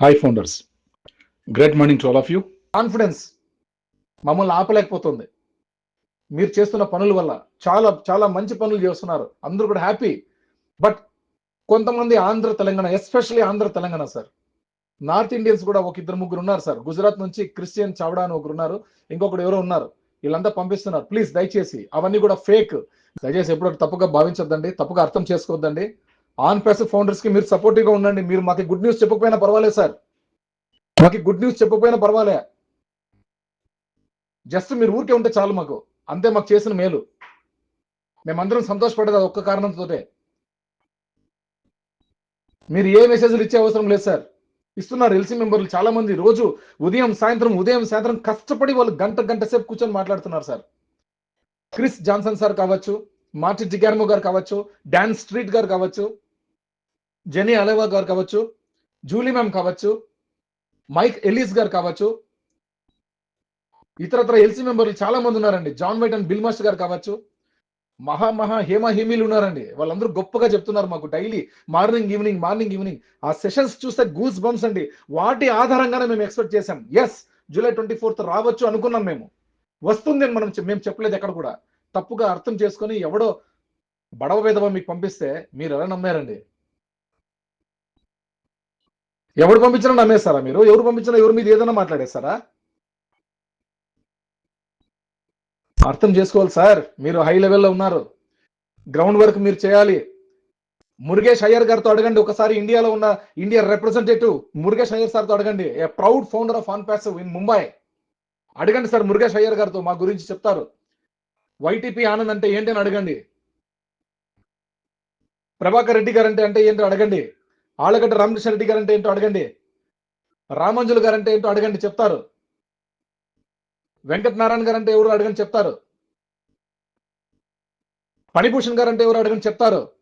Hi founders great morning to all of you confidence మమ్మల్ని ఆపలేకపోతుంది. మీరు చేస్తున్న పనుల వల్ల చాలా చాలా మంచి పనులు చేస్తున్నారు. అందరూ కూడా హ్యాపీ బట్ కొంతమంది Andhra Telangana especially Andhra Telangana sir north Indians కూడా ఒక ఇద్దరు ముగ్గురు ఉన్నారు సార్ గుజరాత్ నుంచి క్రిస్టియన్ చావడా అని ఒకరు ఉన్నారు. ఇంకొకరు ఎవరో ఉన్నారు. వీళ్ళంతా పంపిస్తున్నారు. ప్లీజ్ దయచేసి అవన్నీ కూడా ఫేక్ దయచేసి ఎప్పుడు తప్పుగా భావించొద్దండి. తప్పుగా అర్థం చేసుకోవద్దండి. ఆన్ ప్యాస్ ఫౌండర్స్కి మీరు సపోర్టివ్గా ఉండండి. మీరు మాకు గుడ్ న్యూస్ చెప్పకపోయినా పర్వాలేదు సార్. మాకు గుడ్ న్యూస్ చెప్పకపోయినా పర్వాలే. జస్ట్ మీరు ఊరికే ఉంటే చాలు మాకు. అంతే మాకు చేసిన మేలు. మేమందరం సంతోషపడేది అది ఒక్క కారణంతోటే. మీరు ఏ మెసేజ్లు ఇచ్చే అవసరం లేదు సార్. ఇస్తున్నారు ఎల్సీ మెంబర్లు చాలా మంది రోజు ఉదయం సాయంత్రం ఉదయం సాయంత్రం కష్టపడి వాళ్ళు గంట గంట సేపు కూర్చొని మాట్లాడుతున్నారు సార్. క్రిస్ జాన్సన్ సార్ కావచ్చు మార్టి జిగార్మో గారు కావచ్చు డాన్ స్ట్రీట్ గారు కావచ్చు జెనీ అలేవా గారు కావచ్చు జూలీ మ్యామ్ కావచ్చు మైక్ ఎలీస్ గారు కావచ్చు ఇతరత్ర ఎల్సీ మెంబర్లు చాలా మంది ఉన్నారండి. John White and Bill Master గారు కావచ్చు మహా మహా హేమ హేమీలు ఉన్నారండి. వాళ్ళందరూ గొప్పగా చెప్తున్నారు మాకు daily morning evening morning evening. ఆ సెషన్స్ చూస్తే గూస్ బంప్స్ అండి. వాటి ఆధారంగానే మేము ఎక్స్పెక్ట్ చేసాం ఎస్ జూలై ట్వంటీ ఫోర్త్ రావచ్చు అనుకున్నాం మేము. వస్తుంది అని మనం మేము చెప్పలేదు ఎక్కడ కూడా. తప్పుగా అర్థం చేసుకొని ఎవడో బడవ వేదవ మీకు పంపిస్తే మీరు ఎలా నమ్మారండి? ఎవడు పంపించినా నమ్మేస్తారా మీరు? ఎవరు పంపించినా ఎవరి మీద ఏదైనా మాట్లాడేస్తారా? అర్థం చేసుకోవాలి సార్ మీరు హై లెవెల్లో ఉన్నారు. గ్రౌండ్ వర్క్ మీరు చేయాలి. మురుగేష్ అయ్యర్ గారితో అడగండి ఒకసారి ఇండియాలో ఉన్న ఇండియా రిప్రజెంటేటివ్ మురుగేష్ అయ్యర్ సార్తో అడగండి. A proud founder of OnPassive in Mumbai. అడగండి సార్ మురుగేష్ అయ్యర్ గారితో మా గురించి చెప్తారు. వైటీపీ ఆనంద్ అంటే ఏంటి అని అడగండి. ప్రభాకర్ రెడ్డి గారు అంటే అంటే ఏంటో అడగండి. ఆళ్ళగడ్డ రామకృష్ణ రెడ్డి గారు అంటే ఏంటో అడగండి. రామంజులు గారు అంటే ఏంటో అడగండి చెప్తారు. వెంకట నారాయణ గారు అంటే ఎవరు అడగని చెప్తారు. ఫణిభూషణ్ గారు అంటే ఎవరు అడగని చెప్తారు.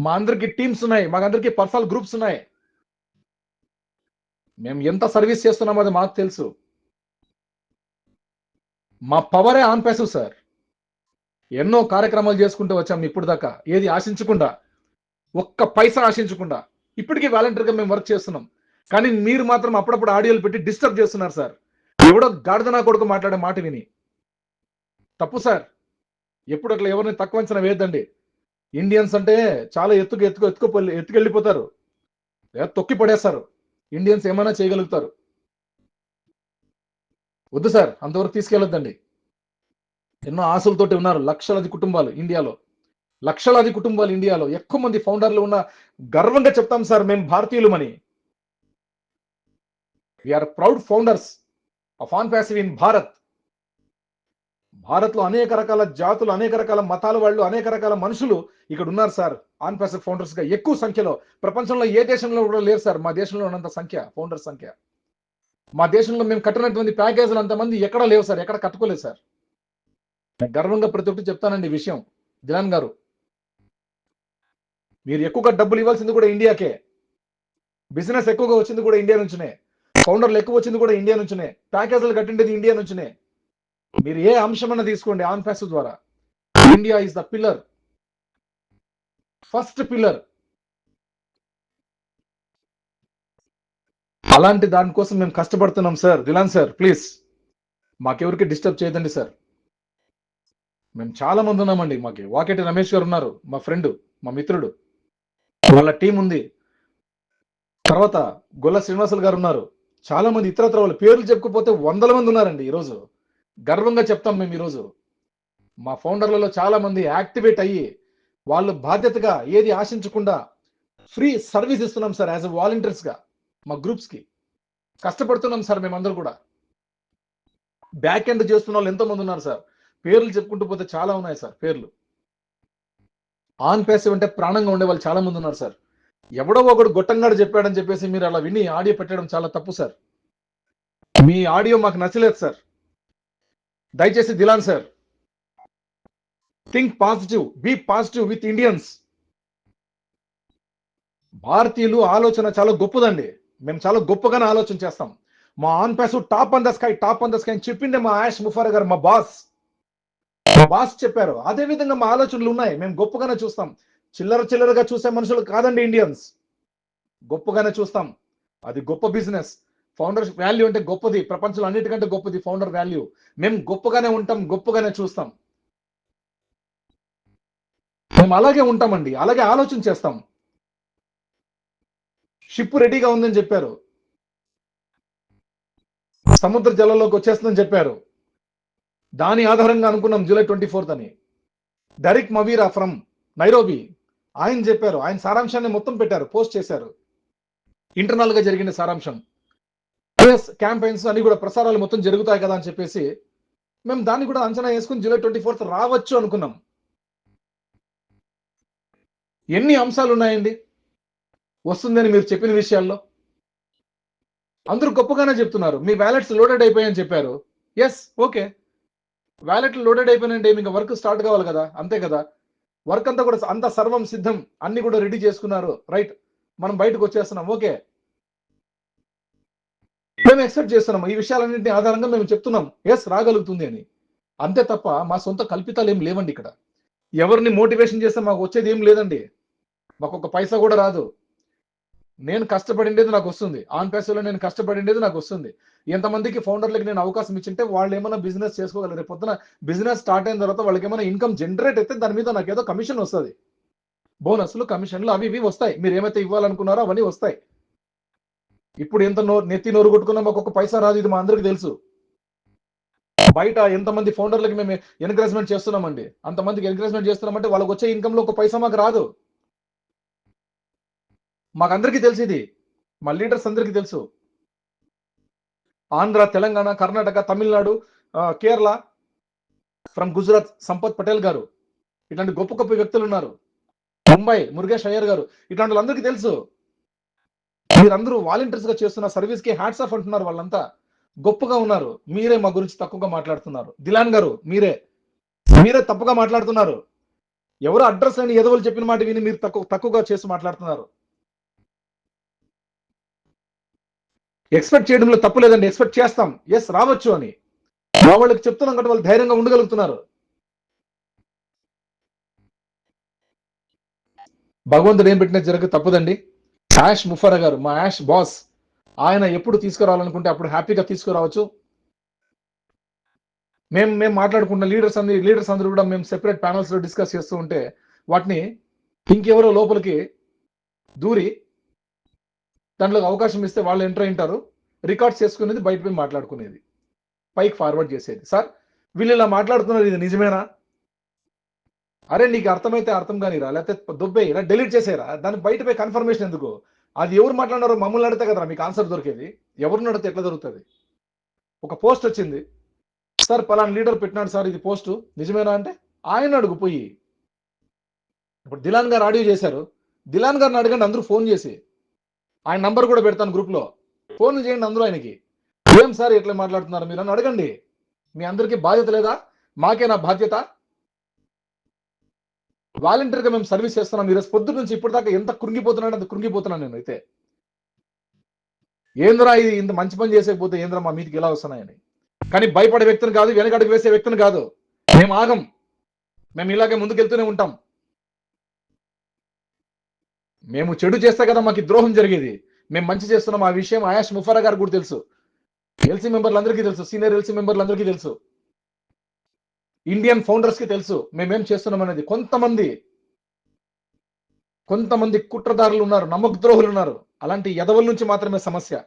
మా అందరికి టీమ్స్ ఉన్నాయి మా అందరికి పర్సనల్ గ్రూప్స్ ఉన్నాయి. మేము ఎంత సర్వీస్ చేస్తున్నామో అది మాకు తెలుసు. మా పవరే ఆన్ పేసు సార్. ఎన్నో కార్యక్రమాలు చేసుకుంటూ వచ్చాం ఇప్పుడు దాకా ఏది ఆశించకుండా. ఒక్క పైసా ఆశించకుండా. ఇప్పటికీ వాలంటీర్గా మేము వర్క్ చేస్తున్నాం. కానీ మీరు మాత్రం అప్పుడప్పుడు ఆడియోలు పెట్టి డిస్టర్బ్ చేస్తున్నారు సార్. ఎవడో గాడిదన కొడుకు మాట్లాడే మాట విని. తప్పు సార్. ఎప్పుడు అట్లా ఎవరిని తక్కువ అంచనా వేయద్దండి. ఇండియన్స్ అంటే చాలా ఎత్తుకు ఎత్తుకు ఎత్తుకు ఎత్తుకెళ్ళిపోతారు. లేదా తొక్కి పడేస్తారు. ఇండియన్స్ ఏమైనా చేయగలుగుతారు. వద్దు సార్. అంతవరకు తీసుకెళ్ళొద్దండి. ఎన్నో ఆశలతోటి ఉన్నారు. లక్షలాది కుటుంబాలు ఇండియాలో. లక్షలాది కుటుంబాలు ఇండియాలో ఎక్కువ మంది ఫౌండర్లు ఉన్న గర్వంగా చెప్తాం సార్ మేము భారతీయులమని. We are proud founders of OnPassive in Bharat భారత్లో అనేక రకాల జాతులు అనేక రకాల మతాల వాళ్ళు అనేక రకాల మనుషులు ఇక్కడ ఉన్నారు సార్. ఆన్ ప్యాసివ్ ఫౌండర్స్గా ఎక్కువ సంఖ్యలో. ప్రపంచంలో ఏ దేశంలో కూడా లేరు సార్. మా దేశంలో ఉన్నంత సంఖ్య ఫౌండర్ సంఖ్య. మా దేశంలో మేము కట్టినటువంటి ప్యాకేజీలు అంతమంది ఎక్కడా లేవు సార్. ఎక్కడ కట్టుకోలేదు సార్. గర్వంగా ప్రతి ఒక్కటి చెప్తానండి విషయం. దిలాన్ గారు మీరు ఎక్కువగా డబ్బులు ఇవ్వాల్సింది కూడా ఇండియాకే. బిజినెస్ ఎక్కువగా వచ్చింది కూడా ఇండియా నుంచినే. ఫౌండర్లు ఎక్కువ వచ్చింది కూడా ఇండియా నుంచినే. ప్యాకేజీలు కట్టిండేది ఇండియా నుంచినే. మీరు ఏ అంశమన్నా తీసుకోండి ఆన్ ఫ్యాస్ ద్వారా. India is the pillar first pillar అలాంటి దానికోసం మేము కష్టపడుతున్నాం సార్. దిలాన్ సార్ ప్లీజ్ మాకెవరికి డిస్టర్బ్ చేయదండి సార్. మేము చాలా మంది ఉన్నామండి. మాకి వాకేటి రమేష్ గారు ఉన్నారు మా ఫ్రెండ్ మా మిత్రుడు. వాళ్ళ టీం ఉంది. తర్వాత గొల్ల శ్రీనివాసులు గారు ఉన్నారు. చాలా మంది ఇతరత్ర వాళ్ళ పేర్లు చెప్పుకోపోతే వందల మంది ఉన్నారండి ఈరోజు. గర్వంగా చెప్తాం మేము ఈరోజు. మా ఫౌండర్లలో చాలా మంది యాక్టివేట్ అయ్యి వాళ్ళు బాధ్యతగా ఏది ఆశించకుండా ఫ్రీ సర్వీస్ ఇస్తున్నాం సార్ యాజ్ అ వాలంటీర్స్గా మా గ్రూప్స్కి. కష్టపడుతున్నాం సార్ మేమందరూ కూడా. బ్యాక్ ఎండ్ చేస్తున్న వాళ్ళు ఎంతో మంది ఉన్నారు సార్. పేర్లు చెప్పుకుంటూ పోతే చాలా ఉన్నాయి సార్ పేర్లు. ఆన్ పేసివ్ అంటే ప్రాణంగా ఉండే వాళ్ళు చాలా మంది ఉన్నారు సార్. ఎవడో ఒకడు గొట్టంగాడు చెప్పాడని చెప్పేసి మీరు అలా విని ఆడియో పెట్టడం చాలా తప్పు సార్. మీ ఆడియో మాకు నచ్చలేదు సార్. దయచేసి Dylan sir. Think positive be positive with Indians. భారతీయులు ఆలోచన చాలా గొప్పదండి. మేము చాలా గొప్పగానే ఆలోచన చేస్తాం. మా OnPassive top on the sky top on the sky అని చెప్పిండే మా ఆయాష్ ముఫార్ గారు మా బాస్. బాస్ చెప్పారు. అదే విధంగా మా ఆలోచనలు ఉన్నాయి. మేము గొప్పగానే చూస్తాం. చిల్లర చిల్లరగా చూసే మనుషులు కాదండి ఇండియన్స్. గొప్పగానే చూస్తాం. అది గొప్ప బిజినెస్. ఫౌండర్ వాల్యూ అంటే గొప్పది. ప్రపంచంలో అన్నిటికంటే గొప్పది ఫౌండర్ వాల్యూ. మేము గొప్పగానే ఉంటాం గొప్పగానే చూస్తాం. మేము అలాగే ఉంటామండి. అలాగే ఆలోచన చేస్తాం. షిప్ రెడీగా ఉందని చెప్పారు. సముద్ర జలంలోకి వచ్చేస్తుందని చెప్పారు. దాని ఆధారంగా అనుకున్నాం జూలై ట్వంటీ ఫోర్త్ అని. Direct Mwira from Nairobi. ఆయన చెప్పారు ఆయన సారాంశాన్ని మొత్తం పెట్టారు పోస్ట్ చేశారు. ఇంటర్నల్గా జరిగిన సారాంశం. యుఎస్ క్యాంపెయిన్స్ అన్ని కూడా ప్రసారాలు మొత్తం జరుగుతాయి కదా అని చెప్పేసి మేము దాన్ని కూడా అంచనా వేసుకుని జూలై ట్వంటీ ఫోర్త్ రావచ్చు అనుకున్నాం. ఎన్ని అంశాలు ఉన్నాయండి? వస్తుందని మీరు చెప్పిన విషయాల్లో. అందరూ గొప్పగానే చెప్తున్నారు మీ వ్యాలెట్స్ లోడెడ్ అయిపోయాయని చెప్పారు. ఎస్ ఓకే వ్యాలెట్లు లోడెడ్ అయిపోయినంటే ఇంకా వర్క్ స్టార్ట్ కావాలి కదా? అంతే కదా? వర్క్ అంతా కూడా అంత సర్వం సిద్ధం. అన్ని కూడా రెడీ చేసుకున్నారు. రైట్ మనం బయటకు వచ్చేస్తున్నాం. ఓకే మేము ఎక్సెప్ట్ చేస్తున్నాం ఈ విషయాలన్నింటినీ ఆధారంగా మేము చెప్తున్నాం. ఎస్ రాగలుగుతుంది అని. అంతే తప్ప మా సొంత కల్పితాలు ఏం లేవండి ఇక్కడ. ఎవరిని మోటివేషన్ చేస్తే మాకు వచ్చేది ఏం లేదండి. మాకు ఒక పైసా కూడా రాదు. నేను కష్టపడిండేది నాకు వస్తుంది ఆన్ పైసలో నేను కష్టపడిండేది నాకు వస్తుంది ఎంతమందికి ఫౌండర్లకి నేను అవకాశం ఇచ్చింటే వాళ్ళు ఏమైనా బిజినెస్ చేసుకోగలరు. రేపు పొద్దున బిజినెస్ స్టార్ట్ అయిన తర్వాత వాళ్ళకి ఏమైనా ఇన్కమ్ జనరేట్ అయితే దాని మీద నాకు ఏదో కమిషన్ వస్తుంది. బోనస్లు కమిషన్లు అవి ఇవి వస్తాయి. మీరు ఏమైతే ఇవ్వాలనుకున్నారో అవన్నీ వస్తాయి. ఇప్పుడు ఎంత నో నెత్తి నోరు కొట్టుకున్నా మాకు ఒక పైసా రాదు ఇది మా అందరికి తెలుసు. బయట ఎంతమంది ఫౌండర్లకి మేము ఎంకరేజ్మెంట్ చేస్తున్నామండి. అంతమందికి ఎంకరేజ్మెంట్ చేస్తున్నామంటే వాళ్ళకి వచ్చే ఇన్కమ్లో ఒక పైసా మాకు రాదు. మాకు అందరికీ తెలుసు ఇది మా లీడర్స్ అందరికీ తెలుసు. ఆంధ్ర తెలంగాణ కర్ణాటక తమిళనాడు కేరళ ఫ్రమ్ గుజరాత్ సంపత్ పటేల్ గారు. ఇట్లాంటి గొప్ప గొప్ప వ్యక్తులు ఉన్నారు. ముంబై మురుగేష్ అయ్యర్ గారు. ఇట్లాంటి వాళ్ళందరికీ తెలుసు. మీరందరూ వాలంటీర్స్గా చేస్తున్న సర్వీస్కి హ్యాట్స్ ఆఫ్ అంటున్నారు వాళ్ళంతా. గొప్పగా ఉన్నారు. మీరే మా గురించి తక్కువగా మాట్లాడుతున్నారు. దిలాన్ గారు మీరే. మీరే తప్పుగా మాట్లాడుతున్నారు. ఎవరు అడ్రస్ అని ఎదవలు చెప్పిన మాట విని మీరు తక్కువ తక్కువగా చేసి మాట్లాడుతున్నారు. ఎక్స్పెక్ట్ చేయడంలో తప్పు లేదండి. ఎక్స్పెక్ట్ చేస్తాం. ఎస్ రావచ్చు అని. మా వాళ్ళకి చెప్తున్నాం కాబట్టి వాళ్ళు ధైర్యంగా ఉండగలుగుతున్నారు. భగవంతుడు ఏం పెట్టినా జరగ తప్పదండి. యాష్ ముఫరా గారు మా యాష్ బాస్ ఆయన ఎప్పుడు తీసుకురావాలనుకుంటే అప్పుడు హ్యాపీగా తీసుకురావచ్చు. మేము మేము మాట్లాడుకున్న లీడర్స్ అందరి లీడర్స్ అందరూ కూడా మేము సెపరేట్ ప్యానల్స్లో డిస్కస్ చేస్తూ ఉంటే వాటిని ఇంకెవరో లోపలికి దూరి దాంట్లో అవకాశం ఇస్తే వాళ్ళు ఎంటర్ అయింటారు రికార్డ్స్ చేసుకునేది బయట పోయి మాట్లాడుకునేది. పైకి ఫార్వర్డ్ చేసేది. సార్ వీళ్ళు ఇలా మాట్లాడుతున్నారు ఇది నిజమేనా? అరే నీకు అర్థమైతే అర్థం కానిరా లేకపోతే దుబ్బే ఇలా డెలీట్ చేసేరా దాని బయట పోయి కన్ఫర్మేషన్ ఎందుకు? అది ఎవరు మాట్లాడినారో మమ్మల్ని అడితే కదరా మీకు ఆన్సర్ దొరికేది. ఎవరిని అడితే ఎట్లా దొరుకుతుంది? ఒక పోస్ట్ వచ్చింది. సార్ పలానా లీడర్ పెట్టినాడు సార్ ఇది పోస్టు నిజమేనా అంటే ఆయన అడుగు పోయి. ఇప్పుడు దిలాన్ గారు ఆడియో చేశారు. దిలాన్ గారిని అడగండి అందరూ ఫోన్ చేసి. ఆయన నంబర్ కూడా పెడతాను గ్రూప్లో ఫోన్ చేయండి అందరూ ఆయనకి. ఏం సార్ ఎట్లా మాట్లాడుతున్నారు మీరు అని అడగండి. మీ అందరికీ బాధ్యత లేదా? మాకే నా బాధ్యత? వాలంటీర్గా మేము సర్వీస్ చేస్తున్నాం. ఈరోజు పొద్దు నుంచి ఇప్పటిదాకా ఎంత కృంగిపోతున్నాడు అంత కృంగిపోతున్నాను నేను అయితే. ఏంద్రా ఇది? ఇంత మంచి పని చేసేకపోతే ఏంద్రా మా మీదకి ఎలా వస్తున్నాయని. కానీ భయపడే వ్యక్తిని కాదు వెనకడుగు వేసే వ్యక్తిని కాదు. మేము ఆగం. మేము ఇలాగే ముందుకెళ్తూనే ఉంటాం. మేము చెడు చేస్తే కదా మాకు ద్రోహం జరిగేది. మేము మంచి చేస్తున్నాం. ఆ విషయం ఆయాష్ ముఫరా గారు కూడా తెలుసు. ఎల్సీ మెంబర్లందరికీ తెలుసు. సీనియర్ ఎల్సీ మెంబర్లందరికీ తెలుసు. ఇండియన్ ఫౌండర్స్కి తెలుసు. మేమేం చేస్తున్నాం అనేది. కొంతమంది కొంతమంది కుట్రదారులు ఉన్నారు. నమ్మక ద్రోహులు ఉన్నారు. అలాంటి ఎదవల నుంచి మాత్రమే సమస్య.